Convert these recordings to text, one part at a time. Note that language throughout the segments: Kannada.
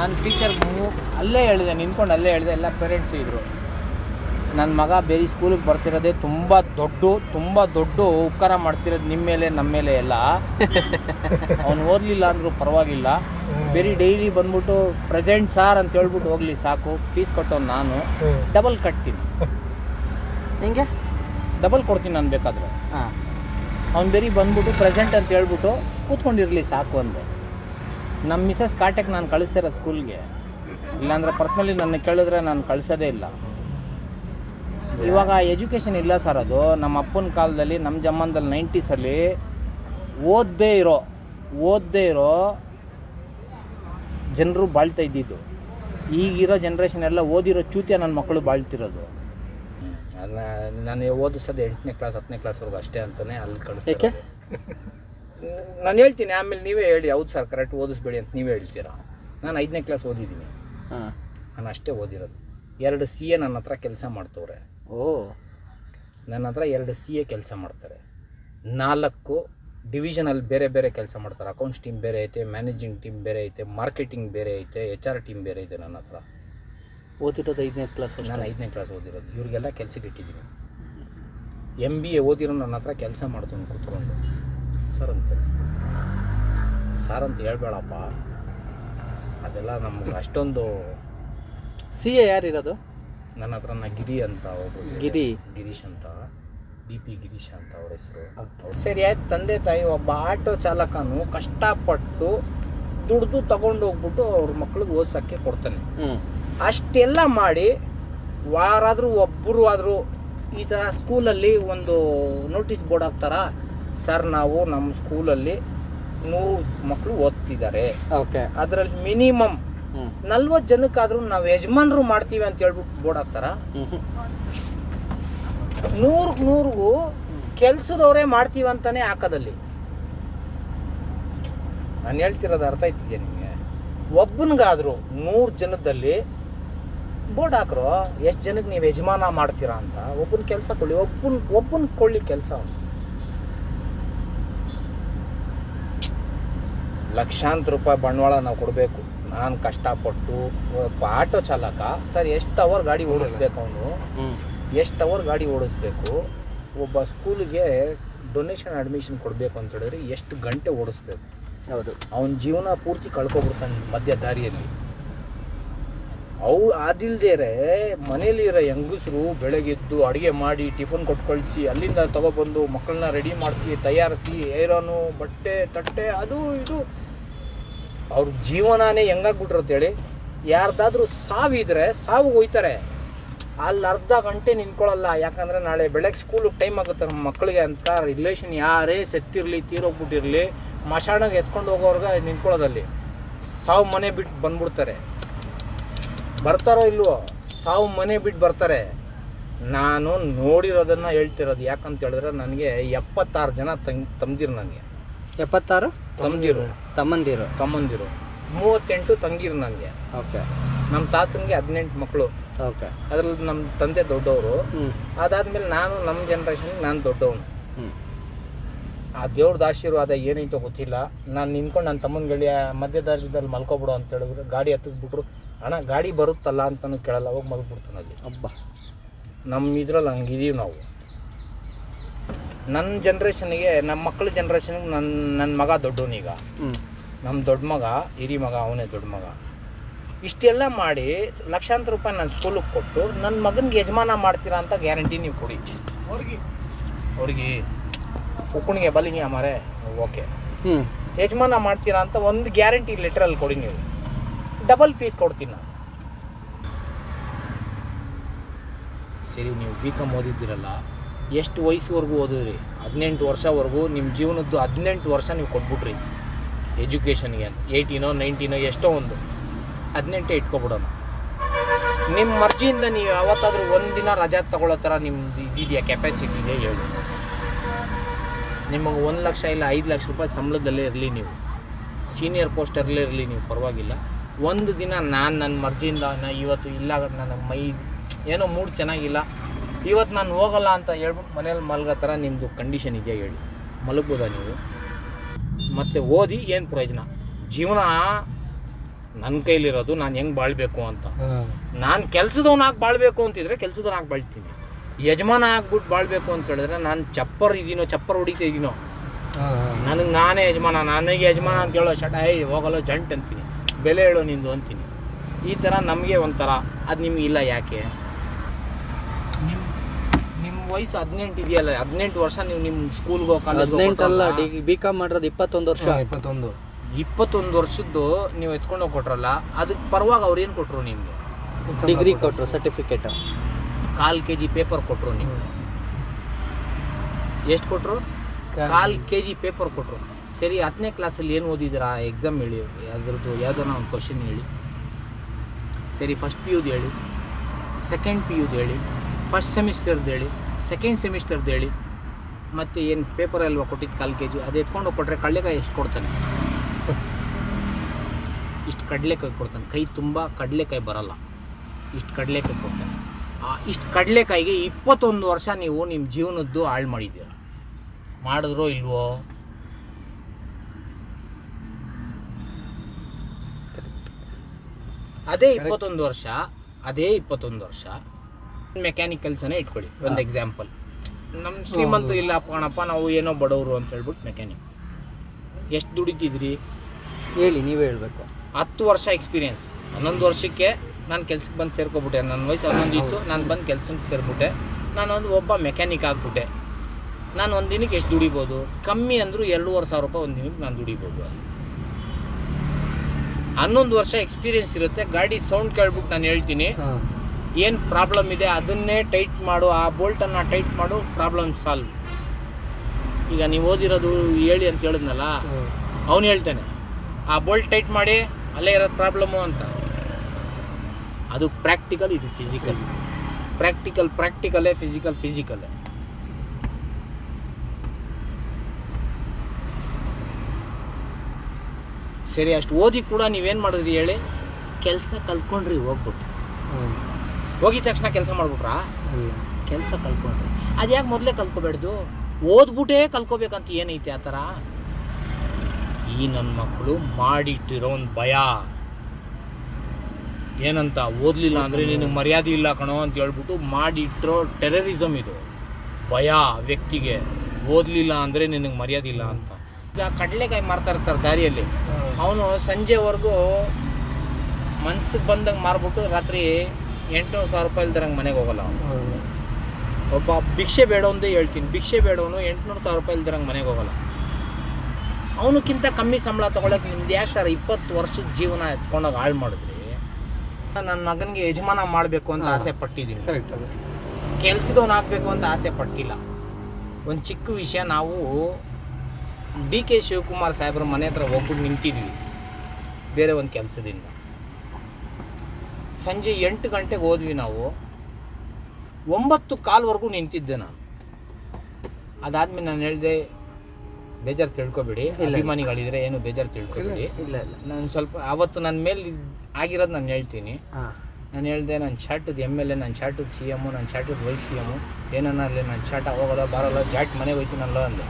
ನಾನು ಟೀಚರ್ ಅಲ್ಲೇ ಹೇಳಿದೆ ನಿಂತ್ಕೊಂಡು ಅಲ್ಲೇ ಹೇಳಿದೆ ಎಲ್ಲ ಪೇರೆಂಟ್ಸ್ ಇದ್ದರು ನನ್ನ ಮಗ ಬೇರೆ ಸ್ಕೂಲಿಗೆ ಬರ್ತಿರೋದೇ ತುಂಬ ದೊಡ್ಡ ತುಂಬ ದೊಡ್ಡ ಉಪಕಾರ ಮಾಡ್ತಿರೋದು ನಿಮ್ಮ ಮೇಲೆ ನಮ್ಮ ಮೇಲೆ ಎಲ್ಲ. ಅವ್ನು ಓದಲಿಲ್ಲ ಅಂದರೂ ಪರವಾಗಿಲ್ಲ. ಬೇರೆ ಡೈಲಿ ಬಂದ್ಬಿಟ್ಟು ಪ್ರೆಸೆಂಟ್ ಸಾರ್ ಅಂತ ಹೇಳ್ಬಿಟ್ಟು ಹೋಗಲಿ ಸಾಕು. ಫೀಸ್ ಕಟ್ಟೋನು ನಾನು. ಡಬಲ್ ಕಟ್ತೀನಿ. ಹಿಂಗೆ ಡಬಲ್ ಕೊಡ್ತೀನಿ ನಾನು ಬೇಕಾದರೆ. ಹಾಂ. ಅವ್ನು ಬೇರೆ ಬಂದ್ಬಿಟ್ಟು ಪ್ರೆಸೆಂಟ್ ಅಂತ ಹೇಳ್ಬಿಟ್ಟು ಕೂತ್ಕೊಂಡಿರಲಿ ಸಾಕು ಅಂದೆ. ನಮ್ಮ ಮಿಸಸ್ ಕಾಟಕ್ಕೆ ನಾನು ಕಳಿಸ್ತಿರೋ ಸ್ಕೂಲ್ಗೆ. ಇಲ್ಲಾಂದರೆ ಪರ್ಸ್ನಲಿ ನನ್ನ ಕೇಳಿದ್ರೆ ನಾನು ಕಳಿಸೋದೇ ಇಲ್ಲ. ಇವಾಗ ಎಜುಕೇಷನ್ ಇಲ್ಲ ಸರ್ ಅದು. ನಮ್ಮ ಅಪ್ಪನ ಕಾಲದಲ್ಲಿ ನಮ್ಮ ಜಮಾನದಲ್ಲಿ ನೈಂಟೀಸಲ್ಲಿ ಓದದೇ ಇರೋ ಓದದೇ ಇರೋ ಜನರು ಬಾಳ್ತಾ ಇದ್ದಿದ್ದು. ಈಗಿರೋ ಜನ್ರೇಷನ್ ಎಲ್ಲ ಓದಿರೋ ಚೂತಿಯ ನನ್ನ ಮಕ್ಕಳು ಬಾಳ್ತಿರೋದು. ಅಲ್ಲ ನಾನು ಓದಿಸೋದು ಎಂಟನೇ ಕ್ಲಾಸ್ ಹತ್ತನೇ ಕ್ಲಾಸ್ವರೆಗೂ ಅಷ್ಟೇ ಅಂತಲೇ ಅಲ್ಲಿ ಏಕೆ? ಕಳಿಸ್ತೀನಿ ನಾನು ಹೇಳ್ತೀನಿ ಆಮೇಲೆ ನೀವೇ ಹೇಳಿ ಹೌದು ಸರ್ ಕರೆಕ್ಟ್ ಓದಿಸ್ಬೇಡಿ ಅಂತ ನೀವೇ ಹೇಳ್ತೀರಾ. ನಾನು ಐದನೇ ಕ್ಲಾಸ್ ಓದಿದ್ದೀನಿ. ಹಾಂ. ನಾನು ಅಷ್ಟೇ ಓದಿರೋದು. ಎರಡು ಸಿ ಎ ನನ್ನ ಹತ್ರ ಕೆಲಸ ಮಾಡ್ತವ್ರೆ. ಓ. ನನ್ನ ಹತ್ರ ಎರಡು ಸಿ ಎ ಕೆಲಸ ಮಾಡ್ತಾರೆ. ನಾಲ್ಕು ಡಿವಿಷನಲ್ಲಿ ಬೇರೆ ಬೇರೆ ಕೆಲಸ ಮಾಡ್ತಾರೆ. ಅಕೌಂಟ್ಸ್ ಟೀಮ್ ಬೇರೆ ಐತೆ ಮ್ಯಾನೇಜಿಂಗ್ ಟೀಮ್ ಬೇರೆ ಐತೆ ಮಾರ್ಕೆಟಿಂಗ್ ಬೇರೆ ಐತೆ ಎಚ್ ಆರ್ ಟೀಮ್ ಬೇರೆ ಐತೆ ನನ್ನ ಹತ್ರ. ಓದಿರೋದು ಐದನೇ ಕ್ಲಾಸ್ ನಾನು ಐದನೇ ಕ್ಲಾಸ್ ಓದಿರೋದು. ಇವ್ರಿಗೆಲ್ಲ ಕೆಲಸಕ್ಕೆ ಇಟ್ಟಿದ್ದೀನಿ. ಎಂ ಬಿ ಎ ಓದಿರೋ ನನ್ನ ಹತ್ರ ಕೆಲಸ ಮಾಡ್ತೀನಿ ಕೂತ್ಕೊಂಡು. ಸರ್ ಅಂತ ಸರ್ ಅಂತ ಹೇಳ್ಬೇಡಪ್ಪ. ಅದೆಲ್ಲ ನಮ್ಗೆ ಅಷ್ಟೊಂದು ಸಿ ಎ ಯಾರಿರೋದು ನನ್ನ ಹತ್ರ ನಾ ಗಿರಿ ಅಂತ ಒಬ್ರು ಗಿರಿ. ಗಿರೀಶ್ ಅಂತ. ಬಿ ಪಿ ಗಿರೀಶ್ ಅಂತ ಅವ್ರ ಹೆಸರು. ಸರಿ ಆಯ್ತು. ತಂದೆ ತಾಯಿ ಒಬ್ಬ ಆಟೋ ಚಾಲಕನು ಕಷ್ಟಪಟ್ಟು ದುಡ್ದು ತಗೊಂಡು ಹೋಗ್ಬಿಟ್ಟು ಅವ್ರ ಮಕ್ಳಿಗೆ ಓದ್ಸೋಕ್ಕೆ ಕೊಡ್ತಾನೆ. ಅಷ್ಟೆಲ್ಲ ಮಾಡಿ ವಾರಾದರೂ ಒಬ್ಬರು ಆದರೂ ಈ ಥರ ಸ್ಕೂಲಲ್ಲಿ ಒಂದು ನೋಟಿಸ್ ಬೋರ್ಡ್ ಹಾಕ್ತಾರ? ಸರ್ ನಾವು ನಮ್ಮ ಸ್ಕೂಲಲ್ಲಿ ನೂರು ಮಕ್ಕಳು ಓದ್ತಿದ್ದಾರೆ. ಓಕೆ. ಅದರಲ್ಲಿ ಮಿನಿಮಮ್ ನಲ್ವತ್ತು ಜನಕ್ಕಾದ್ರೂ ನಾವು ಯಜಮಾನ್ರು ಮಾಡ್ತೀವಿ ಅಂತ ಹೇಳ್ಬಿಟ್ಟು ಬೋರ್ಡ್ ಹಾಕ್ತಾರ? ನೂರು ನೂರಿಗೂ ಕೆಲ್ಸದವರೇ ಮಾಡ್ತೀವಿ ಅಂತಾನೆ ಹಾಕೋದಲ್ಲಿ. ನಾನು ಹೇಳ್ತಿರೋದು ಅರ್ಥ ಆಯ್ತಿದ್ಯಾ ನಿಮಗೆ? ಒಬ್ಬನಿಗಾದ್ರೂ ನೂರು ಜನದಲ್ಲಿ ಬೋರ್ಡ್ ಹಾಕ್ರೋ ಎಷ್ಟು ಜನಕ್ಕೆ ನೀವು ಯಜಮಾನ ಮಾಡ್ತೀರಾ ಅಂತ ಒಬ್ಬನ ಕೆಲಸ ಕೊಳ್ಳಿ ಒಬ್ಬನ ಒಬ್ಬನ ಕೊಳ್ಳಿ ಕೆಲಸ ಲಕ್ಷಾಂತರ ರೂಪಾಯಿ ಬಂಡವಾಳ ನಾವು ಕೊಡಬೇಕು. ನಾನು ಕಷ್ಟಪಟ್ಟು ಆಟೋ ಚಾಲಕ ಸರ್ ಎಷ್ಟು ಅವರ್ ಗಾಡಿ ಓಡಿಸ್ಬೇಕು ಅವನು? ಎಷ್ಟು ಅವರ್ ಗಾಡಿ ಓಡಿಸ್ಬೇಕು? ಒಬ್ಬ ಸ್ಕೂಲಿಗೆ ಡೊನೇಷನ್ ಅಡ್ಮಿಷನ್ ಕೊಡಬೇಕು ಅಂತ ಹೇಳಿದ್ರೆ ಎಷ್ಟು ಗಂಟೆ ಓಡಿಸ್ಬೇಕು? ಹೌದು. ಅವನ ಜೀವನ ಪೂರ್ತಿ ಕಳ್ಕೊಬಿಡ್ತಾನೆ ಮಧ್ಯ ದಾರಿಯಲ್ಲಿ. ಅವು ಅದಿಲ್ದೇರೆ ಮನೇಲಿರೋ ಹೆಂಗಸರು ಬೆಳಗ್ಗೆದ್ದು ಅಡುಗೆ ಮಾಡಿ ಟಿಫನ್ ಕೊಟ್ಟು ಕಳಿಸಿ ಅಲ್ಲಿಂದ ತಗೊಬಂದು ಮಕ್ಕಳನ್ನ ರೆಡಿ ಮಾಡಿಸಿ, ತಯಾರಿಸಿ ಏರೋನು ಬಟ್ಟೆ, ತಟ್ಟೆ, ಅದು ಇದು. ಅವ್ರ ಜೀವನನೇ ಹೆಂಗಾಗ್ಬಿಟ್ರತ್ತೇಳಿ ಯಾರ್ದಾದ್ರೂ ಸಾವಿದ್ರೆ ಸಾವು ಹೋಯ್ತಾರೆ. ಅಲ್ಲಿ ಅರ್ಧ ಗಂಟೆ ನಿಂತ್ಕೊಳ್ಳಲ್ಲ ಯಾಕಂದರೆ ನಾಳೆ ಬೆಳಗ್ಗೆ ಸ್ಕೂಲಿಗೆ ಟೈಮ್ ಆಗುತ್ತೆ ನಮ್ಮ ಮಕ್ಕಳಿಗೆ ಅಂತ ರಿಲೇಷನ್ ಯಾರೇ ಸತ್ತಿರಲಿ, ತೀರೋಗ್ಬಿಟ್ಟಿರಲಿ, ಮಶಾಣಗೆ ಎತ್ಕೊಂಡು ಹೋಗೋರ್ಗೆ ನಿಂತ್ಕೊಳ್ಳೋದಲ್ಲಿ. ಸಾವು ಮನೆ ಬಿಟ್ಟು ಬಂದ್ಬಿಡ್ತಾರೆ. ಬರ್ತಾರೋ ಇಲ್ವೋ ಸಾವು ಮನೆ ಬಿಟ್ಟು ಬರ್ತಾರೆ. ನಾನು ನೋಡಿರೋದನ್ನು ಹೇಳ್ತಿರೋದು ಯಾಕಂತ ಹೇಳಿದ್ರೆ ನನಗೆ ಎಪ್ಪತ್ತಾರು ಜನ ತಂಗ್ ತಮ್ದಿರು ನನಗೆ. ಎಪ್ಪತ್ತಾರು? ತಮ್ದಿರು ತಮ್ಮಂದಿರು. ತಮ್ಮಂದಿರು. ಮೂವತ್ತೆಂಟು ತಂಗಿರು ನನಗೆ. ಓಕೆ. ನಮ್ಮ ತಾತನಿಗೆ ಹದಿನೆಂಟು ಮಕ್ಕಳು. ಓಕೆ. ಅದ್ರಲ್ಲಿ ನಮ್ಮ ತಂದೆ ದೊಡ್ಡವರು. ಅದಾದ್ಮೇಲೆ ನಾನು ನಮ್ಮ ಜನ್ರೇಷನ್ಗೆ ನಾನು ದೊಡ್ಡವನು. ಆ ದೇವ್ರದ್ದು ಆಶೀರ್ವಾದ ಏನೈತೋ ಗೊತ್ತಿಲ್ಲ. ನಾನು ನಿಂತ್ಕೊಂಡು ನನ್ನ ತಮ್ಮನ ಗೆಳೆಯ ಮಧ್ಯದಾರ್ಜದಲ್ಲಿ ಮಲ್ಕೊಬಿಡು ಅಂತ ಹೇಳಿದ್ರು ಗಾಡಿ ಹತ್ತಿಸ್ಬಿಟ್ರು. ಅಣ್ಣ ಗಾಡಿ ಬರುತ್ತಲ್ಲ ಅಂತಲೂ ಕೇಳಲ್ಲ ಹೋಗಿ ಬಿಡ್ತಾನೆ ಅಲ್ಲಿ. ಹಬ್ಬ ನಮ್ಮ ಇದ್ರಲ್ಲಿ ಹಂಗಿದೀವಿ ನಾವು. ನನ್ನ ಜನ್ರೇಷನ್ಗೆ ನಮ್ಮ ಮಕ್ಕಳ ಜನ್ರೇಷನ್ಗೆ ನನ್ನ ನನ್ನ ಮಗ ದೊಡ್ಡವನೀಗ ನಮ್ಮ ದೊಡ್ಡ ಮಗ ಹಿರಿ ಮಗ ಅವನೇ ದೊಡ್ಡ ಮಗ. ಇಷ್ಟೆಲ್ಲ ಮಾಡಿ ಲಕ್ಷಾಂತರ ರೂಪಾಯಿ ನನ್ನ ಸ್ಕೂಲಿಗೆ ಕೊಟ್ಟು ನನ್ನ ಮಗನಿಗೆ ಯಜಮಾನ ಮಾಡ್ತೀರಾ ಅಂತ ಗ್ಯಾರಂಟಿ ನೀವು ಕೊಡಿ. ಅವ್ರಿಗೆ. ಅವ್ರಿಗೆ ಉಕ್ಕಣಿಗೆ ಬಲಿಗೆ ಅಮಾರೆ ಓಕೆ. ಹ್ಞೂ ಯಜಮಾನ ಮಾಡ್ತೀರಾ ಅಂತ ಒಂದು ಗ್ಯಾರಂಟಿ ಲೆಟ್ರಲ್ಲಿ ಕೊಡಿ ನೀವು. ಡಬಲ್ ಫೀಸ್ ಕೊಡ್ತೀನಿ ನಾನು. ಸರಿ, ನೀವು ಬಿ ಕಾಮ್ ಓದಿದ್ದೀರಲ್ಲ, ಎಷ್ಟು ವಯಸ್ಸುವರೆಗೂ ಓದಿದ್ರಿ? ಹದಿನೆಂಟು ವರ್ಷವರೆಗೂ ನಿಮ್ಮ ಜೀವನದ್ದು ಹದಿನೆಂಟು ವರ್ಷ ನೀವು ಕೊಟ್ಬಿಟ್ರಿ. ಎಜುಕೇಷನ್ಗೆ ಏಯ್ಟೀನೋ ನೈನ್ಟೀನೋ ಎಷ್ಟೋ ಒಂದು. ಹದಿನೆಂಟೇ ಇಟ್ಕೊಬಿಡೋಣ. ನಿಮ್ಮ ಮರ್ಜಿಯಿಂದ ನೀವು ಯಾವತ್ತಾದರೂ ಒಂದಿನ ರಜಾ ತಗೊಳ್ಳೋ ಥರ ನಿಮ್ದು ಇದೆಯಾ ಕೆಪಾಸಿಟಿ ಇದೆ ಹೇಳಿ. ನಿಮಗೆ ಒಂದು ಲಕ್ಷ ಇಲ್ಲ, ಐದು ಲಕ್ಷ ರೂಪಾಯಿ ಸಂಬಳದಲ್ಲೇ ಇರಲಿ ನೀವು. ಸೀನಿಯರ್ ಪೋಸ್ಟರಲ್ಲೇ ಇರಲಿ ನೀವು, ಪರವಾಗಿಲ್ಲ. ಒಂದು ದಿನ ನಾನು ನನ್ನ ಮರ್ಜಿಯಿಂದ ನಾ ಇವತ್ತು ಇಲ್ಲ ನನಗೆ ಮೈ ಏನೋ ಮೂಡ್ ಚೆನ್ನಾಗಿಲ್ಲ. ಇವತ್ತು ನಾನು ಹೋಗಲ್ಲ ಅಂತ ಹೇಳ್ಬಿಟ್ಟು ಮನೇಲಿ ಮಲಗೋ ಥರ ನಿಮ್ಮದು ಕಂಡೀಷನ್ ಇದೆಯಾ ಹೇಳಿ. ಮಲಗ್ಬೋದಾ ನೀವು? ಮತ್ತು ಓದಿ ಏನು ಪ್ರಯೋಜನ? ಜೀವನ ನನ್ನ ಕೈಲಿರೋದು ನಾನು ಹೆಂಗೆ ಬಾಳ್ಬೇಕು ಅಂತ. ನಾನು ಕೆಲಸದವನಾಗಿ ಬಾಳ್ಬೇಕು ಅಂತಿದ್ರೆ ಕೆಲಸದವನಾಗಿ ಬಾಳ್ತೀನಿ. ಯಜಮಾನ ಆಗ್ಬಿಟ್ಟು ಬಾಳ್ಬೇಕು ಅಂತ ಹೇಳಿದ್ರೆ ನಾನು ಚಪ್ಪರ್ ಇದೀನೋ ಚಪ್ಪರ್ ಹೊಡಿತಾ ಇದೀನೋ. ನನಗೆ ನಾನೇ ಯಜಮಾನ ನನಗೆ ಯಜಮಾನ ಅಂತ ಹೇಳೋ ಶಟ ಏಯ್ ಹೋಗಲ್ಲ ಜಂಟ್ ಅಂತೀನಿ. ಬೆಲೆ ಹೇಳೋ ನಿಂದು ಅಂತೀನಿ. ಈ ಥರ ನಮಗೆ ಒಂಥರ ಅದು ನಿಮ್ಗೆ ಇಲ್ಲ ಯಾಕೆ? ನಿಮ್ಮ ನಿಮ್ಮ ವಯಸ್ಸು ಹದಿನೆಂಟು ಇದೆಯಲ್ಲ ಹದಿನೆಂಟು ವರ್ಷ ನೀವು ನಿಮ್ಮ ಸ್ಕೂಲ್ಗೋ ಹದಿನೆಂಟಲ್ಲ ಕಾಲೇಜ್ ಡಿ ಬಿ ಕಾಮ್ ಮಾಡಿರೋದು ಇಪ್ಪತ್ತೊಂದು ವರ್ಷ. ಇಪ್ಪತ್ತೊಂದು. ಇಪ್ಪತ್ತೊಂದು ವರ್ಷದ್ದು ನೀವು ಎತ್ಕೊಂಡು ಹೋಗಿ ಕೊಟ್ರಲ್ಲ ಅದಕ್ಕೆ ಪರವಾಗಿ ಅವ್ರು ಏನು ಕೊಟ್ಟರು ನಿಮಗೆ? ಡಿಗ್ರಿ ಕೊಟ್ಟರು ಸರ್ಟಿಫಿಕೇಟ್ ಕಾಲು ಕೆ ಜಿ ಪೇಪರ್ ಕೊಟ್ಟರು ನೀವು ಎಷ್ಟು ಕೊಟ್ಟರು ಕಾಲು ಕೆ ಜಿ ಪೇಪರ್ ಕೊಟ್ಟರು ಸರಿ, ಹತ್ತನೇ ಕ್ಲಾಸಲ್ಲಿ ಏನು ಓದಿದ್ದೀರಾ? ಎಕ್ಸಾಮ್ ಹೇಳಿ, ಅದ್ರದ್ದು ಯಾವುದೋ ಒಂದು ಕ್ವಶನ್ ಹೇಳಿ. ಸರಿ ಫಸ್ಟ್ ಪಿ ಯುದು ಹೇಳಿ ಸೆಕೆಂಡ್ ಪಿ ಯುದು ಹೇಳಿ ಫಸ್ಟ್ ಸೆಮಿಸ್ಟರ್ದು ಹೇಳಿ ಸೆಕೆಂಡ್ ಸೆಮಿಸ್ಟರ್ದು ಹೇಳಿ, ಮತ್ತು ಏನು ಪೇಪರ್ ಅಲ್ವಾ ಕೊಟ್ಟಿದ್ದು ಕಾಲು ಕೆ ಜಿ ಅದು ಎತ್ಕೊಂಡು ಕೊಟ್ಟರೆ ಕಡಲೆಕಾಯಿ ಎಷ್ಟು ಕೊಡ್ತಾನೆ? ಇಷ್ಟು ಕಡಲೆಕಾಯಿ ಕೊಡ್ತಾನೆ. ಕೈ ತುಂಬ ಕಡಲೆಕಾಯಿ ಬರಲ್ಲ. ಇಷ್ಟು ಕಡಲೆಕಾಯಿ ಕೊಡ್ತಾನೆ. ಇಷ್ಟು ಕಡಲೆಕಾಯಿಗೆ ಇಪ್ಪತ್ತೊಂದು ವರ್ಷ ನೀವು ನಿಮ್ಮ ಜೀವನದ್ದು ಹಾಳು ಮಾಡಿದ್ದೀರ? ಮಾಡಿದ್ರೋ ಇಲ್ವೋ? ಅದೇ ಇಪ್ಪತ್ತೊಂದು ವರ್ಷ ಅದೇ ಇಪ್ಪತ್ತೊಂದು ವರ್ಷ. ಮೆಕ್ಯಾನಿಕಲ್ಸನ್ನೇ ಕೆಲಸನೇ ಇಟ್ಕೊಳ್ಳಿ ಒಂದು ಎಕ್ಸಾಂಪಲ್ ನಮ್ಮ ಶ್ರೀಮಂತ ಇಲ್ಲ ಕಣಪ್ಪ ನಾವು ಏನೋ ಬಡವರು ಅಂತ ಹೇಳ್ಬಿಟ್ಟು ಮೆಕ್ಯಾನಿಕ್ ಎಷ್ಟು ದುಡಿತಿದ್ರಿ? ಹೇಳಿ ನೀವೇ ಹೇಳ್ಬೇಕು. ಹತ್ತು ವರ್ಷ ಎಕ್ಸ್ಪೀರಿಯನ್ಸ್ ಹನ್ನೊಂದು ವರ್ಷಕ್ಕೆ ನಾನು ಕೆಲ್ಸಕ್ಕೆ ಬಂದು ಸೇರ್ಕೊಬಿಟ್ಟೆ. ನನ್ನ ವಯಸ್ಸು ಹನ್ನೊಂದು ಇತ್ತು ನಾನು ಬಂದು ಕೆಲ್ಸಕ್ಕೆ ಸೇರಿಬಿಟ್ಟೆ. ನಾನೊಂದು ಒಬ್ಬ ಮೆಕ್ಯಾನಿಕ್ ಆಗ್ಬಿಟ್ಟೆ. ನಾನು ಒಂದು ದಿನಕ್ಕೆ ಎಷ್ಟು ದುಡಿಬೋದು? ಕಮ್ಮಿ ಅಂದರೂ ಎರಡೂವರೆ ಸಾವಿರ ರೂಪಾಯಿ ಒಂದು ದಿನಕ್ಕೆ ನಾನು ದುಡಿಬೋದು ಹನ್ನೊಂದು ವರ್ಷ ಎಕ್ಸ್ಪೀರಿಯನ್ಸ್ ಇರುತ್ತೆ. ಗಾಡಿ ಸೌಂಡ್ ಕೇಳ್ಬಿಟ್ಟು ನಾನು ಹೇಳ್ತೀನಿ. ಏನು ಪ್ರಾಬ್ಲಮ್ ಇದೆ ಅದನ್ನೇ ಟೈಟ್ ಮಾಡು ಆ ಬೋಲ್ಟನ್ನು ಟೈಟ್ ಮಾಡು ಪ್ರಾಬ್ಲಮ್ ಸಾಲ್ವ್ ಈಗ ನೀವು ಓದಿರೋದು ಹೇಳಿ ಅಂತ ಹೇಳಿದ್ನಲ್ಲ? ಅವನು ಹೇಳ್ತಾನೆ ಆ ಬೋಲ್ಟ್ ಟೈಟ್ ಮಾಡಿ ಅಲ್ಲೇ ಇರೋದು ಪ್ರಾಬ್ಲಮ್ಮು ಅಂತ. ಅದು ಪ್ರಾಕ್ಟಿಕಲ್ ಇದು ಫಿಸಿಕಲ್ ಪ್ರಾಕ್ಟಿಕಲ್ ಪ್ರಾಕ್ಟಿಕಲೇ ಫಿಸಿಕಲ್ ಫಿಸಿಕಲೇ ಸರಿ ಅಷ್ಟು ಓದಿ ಕೂಡ ನೀವೇನು ಮಾಡಿದ್ರಿ ಹೇಳಿ? ಕೆಲಸ ಕಲ್ತ್ಕೊಂಡ್ರಿ ಹೋಗ್ಬಿಟ್ಟು ಹೋಗಿದ ತಕ್ಷಣ ಕೆಲಸ ಮಾಡ್ಬಿಟ್ರಾ? ಕೆಲಸ ಕಲ್ತ್ಕೊಂಡ್ರಿ. ಅದು ಯಾಕೆ ಮೊದಲೇ ಕಲ್ತ್ಕೋಬೇಡ್ದು? ಓದ್ಬಿಟ್ಟೇ ಕಲ್ತ್ಕೋಬೇಕಂತ ಏನೈತೆ ಆ ಥರ? ಈ ನನ್ನ ಮಕ್ಕಳು ಮಾಡಿಟ್ಟಿರೋ ಒಂದು ಭಯ. ಏನಂತ ಓದಲಿಲ್ಲ ಅಂದರೆ ನಿನಗೆ ಮರ್ಯಾದೆ ಇಲ್ಲ ಕಣೋ ಅಂತ ಹೇಳ್ಬಿಟ್ಟು ಮಾಡಿಟ್ಟಿರೋ ಟೆರರಿಸಮ್ ಇದು. ಭಯ ವ್ಯಕ್ತಿಗೆ. ಓದಲಿಲ್ಲ ಅಂದರೆ ನಿನಗೆ ಮರ್ಯಾದೆ ಇಲ್ಲ ಅಂತ. ಈಗ ಕಡಲೆಕಾಯಿ ಮಾರ್ತಾ ಇರ್ತಾರೆ ದಾರಿಯಲ್ಲಿ. ಅವನು ಸಂಜೆವರೆಗೂ ಮನ್ಸಿಗೆ ಬಂದಂಗೆ ಮಾರ್ಬಿಟ್ಟು ರಾತ್ರಿ ಎಂಟುನೂರು ಸಾವಿರ ರೂಪಾಯಿ ಇಲ್ದಿರಂಗೆ ಮನೆಗೆ ಹೋಗಲ್ಲ ಅವನು. ಒಬ್ಬ ಭಿಕ್ಷೆ ಬೇಡವಂದು ಹೇಳ್ತೀನಿ. ಭಿಕ್ಷೆ ಬೇಡವನು ಎಂಟುನೂರು ಸಾವಿರ ರೂಪಾಯಿ ಇಲ್ದಿರಂಗೆ ಮನೆಗೆ ಹೋಗಲ್ಲ. ಅವನಕ್ಕಿಂತ ಕಮ್ಮಿ ಸಂಬಳ ತೊಗೊಳಕ್ಕೆ ನಿಮ್ದು ಯಾಕೆ ಸರ್ ಇಪ್ಪತ್ತು ವರ್ಷದ ಜೀವನ ಎತ್ಕೊಂಡೋಗಿ ಹಾಳು ಮಾಡಿದ್ರಿ? ನನ್ನ ಮಗನಿಗೆ ಯಜಮಾನ ಮಾಡಬೇಕು ಅಂತ ಆಸೆ ಪಟ್ಟಿದ್ದೀನಿ. ಕರೆಕ್ಟ್ ಕೆಲ್ಸದವನು ಆಗಬೇಕು ಅಂತ ಆಸೆ ಪಟ್ಟಿಲ್ಲ. ಒಂದು ಚಿಕ್ಕ ವಿಷಯ ನಾವು ಡಿ ಕೆ ಶಿವಕುಮಾರ್ ಸಾಹೇಬ್ರ ಮನೆ ಹತ್ರ ಹೋಗ್ಬಿಟ್ಟು ನಿಂತಿದ್ವಿ. ಬೇರೆ ಒಂದು ಕೆಲಸದಿಂದ. ಸಂಜೆ ಎಂಟು ಗಂಟೆಗೆ ಹೋದ್ವಿ ನಾವು. ಒಂಬತ್ತು ಕಾಲ್ವರೆಗೂ ನಿಂತಿದ್ದೆ ನಾನು. ಅದಾದ್ಮೇಲೆ ನಾನು ಹೇಳಿದೆ ಬೇಜಾರು ತಿಳ್ಕೊಬೇಡಿ ಅಭಿಮಾನಿಗಳಿದ್ರೆ ಏನು ಬೇಜಾರು ತಿಳ್ಕೊಬೇಡಿ. ಇಲ್ಲ ಇಲ್ಲ ನಾನು ಸ್ವಲ್ಪ ಅವತ್ತು ನನ್ನ ಮೇಲೆ ಆಗಿರೋದು ನಾನು ಹೇಳ್ತೀನಿ. ನಾನು ಹೇಳಿದೆ ನನ್ನ ಶಾರ್ಟದ ಎಂ ಎಲ್ ಎ ನನ್ನ ಶಾರ್ಟದ ಸಿ ಎಮ್ಮು ನನ್ನ ಶಾರ್ಟದ ವೈಸ್ ಸಿ ಎಮ್ಮು ಏನನ್ನ ಅಲ್ಲಿ ನನ್ನ ಶಾಟ ಹೋಗೋಲ್ಲ ಬರೋಲ್ಲ ಜಾಟ್ ಮನೆಗೆ ಹೋಯ್ತೀನಲ್ಲ ಅಂದೆ.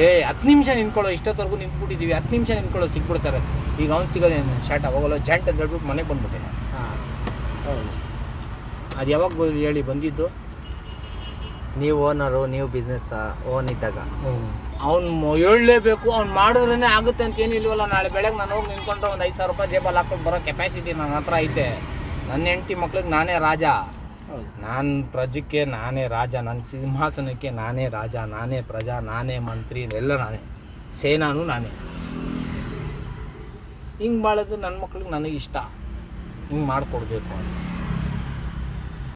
ಏ ಹತ್ತು ನಿಮಿಷ ನಿಂತ್ಕೊಳ್ಳೋ ಇಷ್ಟೊತ್ತವರೆಗೂ ನಿಂತ್ಬಿಟ್ಟಿದ್ದೀವಿ ಹತ್ತು ನಿಮಿಷ ನಿಂತ್ಕೊಳ್ಳೋ ಸಿಕ್ಬಿಡ್ತಾರೆ. ಈಗ ಅವ್ನು ಸಿಗೋದೇ ಶಾರ್ಟ್ ಶಾರ್ಟ ಜಂಟ್ ಅಂತ ಹೇಳ್ಬಿಟ್ಟು ಮನೆಗೆ ಬಂದ್ಬಿಟ್ಟೆ ಹಾಂ. ಹೌದು. ಅದು ಯಾವಾಗ ಹೇಳಿ ಬಂದಿದ್ದು? ನೀವು ಓನರು ನೀವು ಬಿಸ್ನೆಸ್ ಓನ್ ಇದ್ದಾಗ. ಅವ್ನು ಹೇಳಲೇಬೇಕು ಅವ್ನು ಮಾಡಿದ್ರೇ ಆಗುತ್ತೆ ಅಂತ ಏನು ಇಲ್ವಲ್ಲ. ನಾಳೆ ಬೆಳಗ್ಗೆ ನಾನು ಹೋಗಿ ನಿಂತ್ಕೊಂಡ್ರೆ ಒಂದು ಐದು ಸಾವಿರ ರೂಪಾಯಿ ಜೇಬಲ್ಲಿ ಹಾಕೊಂಡು ಬರೋ ಕೆಪಾಸಿಟಿ ನನ್ನ ಹತ್ರ ಐತೆ. ನನ್ನ ಹೆಂಡತಿ ಮಕ್ಳಿಗೆ ನಾನೇ ರಾಜ. ನಾನು ಪ್ರಜಕ್ಕೆ ನಾನೇ ರಾಜ ನನ್ನ ಸಿಂಹಾಸನಕ್ಕೆ ನಾನೇ ರಾಜ, ನಾನೇ ಪ್ರಜಾ, ನಾನೇ ಮಂತ್ರಿ ಎಲ್ಲ ನಾನೇ. ಸೇನಾನು ನಾನೇ. ಹಿಂಗೆ ಮಾಡೋದು ನನ್ನ ಮಕ್ಳಿಗೆ ನನಗೆ ಇಷ್ಟ. ಹಿಂಗೆ ಮಾಡಿಕೊಡ್ಬೇಕು ಅಂತ.